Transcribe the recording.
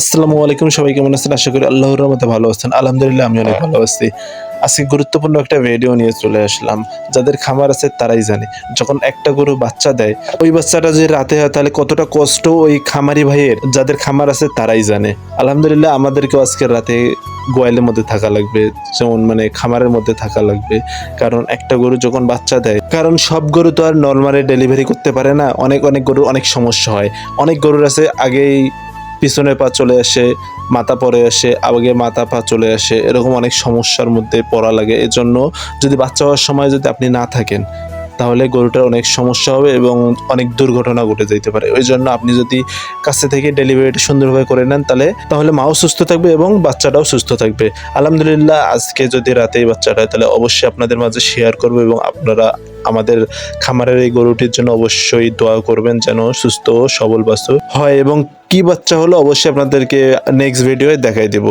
আসসালামু আলাইকুম, সবাই কেমন আছেন? আশা করি আল্লাহর রহমতে ভালো আছেন। আলহামদুলিল্লাহ আমি অনেক ভালো আছি। আজকে গুরুত্বপূর্ণ একটা ভিডিও নিয়ে চলে আসলাম। যাদের খামার আছে, তারাই জানে। যখন একটা গরু বাচ্চা দেয়, ওই বাচ্চাটা যদি রাতে হয়, তাহলে কতটা কষ্ট ওই খামারি ভাইয়ের? যাদের খামার আছে, তারাই জানে। আলহামদুলিল্লাহ, আমাদেরকেও আজকে রাতে গোয়ালের মধ্যে থাকা লাগবে। যেমন মানে খামারের মধ্যে থাকা লাগবে। কারণ একটা গরু যখন বাচ্চা দেয়, কারণ সব গরু তো আর নর্মালি ডেলিভারি করতে পারে না। অনেক অনেক গরুর অনেক সমস্যা হয়। অনেক গরুর আছে, আগেই পিছনের পা চলে আসে, মাথা পরে আসে আগে মাথা পা চলে আসে, এরকম অনেক সমস্যার মধ্যে পড়া লাগে। এজন্য যদি বাচ্চা হওয়ার সময় যদি আপনি না থাকেন, তাহলে গরুটার অনেক সমস্যা হবে এবং অনেক দুর্ঘটনা ঘটে যেতে পারে। ওই জন্য আপনি যদি কাছে থেকে ডেলিভারিটা সুন্দরভাবে করে নেন, তাহলে তাহলে মাও সুস্থ থাকবে এবং বাচ্চাটাও সুস্থ থাকবে। আলহামদুলিল্লাহ, আজকে যদি রাতেই বাচ্চাটা হয়, তাহলে অবশ্যই আপনাদের মাঝে শেয়ার করব এবং আপনারা আমাদের খামারের এই গরুটির জন্য অবশ্যই দোয়া করবেন যেন সুস্থ ও সবল বাচ্চা হয় এবং কি বাচ্চা হলো অবশ্যই আপনাদেরকে নেক্সট ভিডিওয়ে দেখাই দেবো।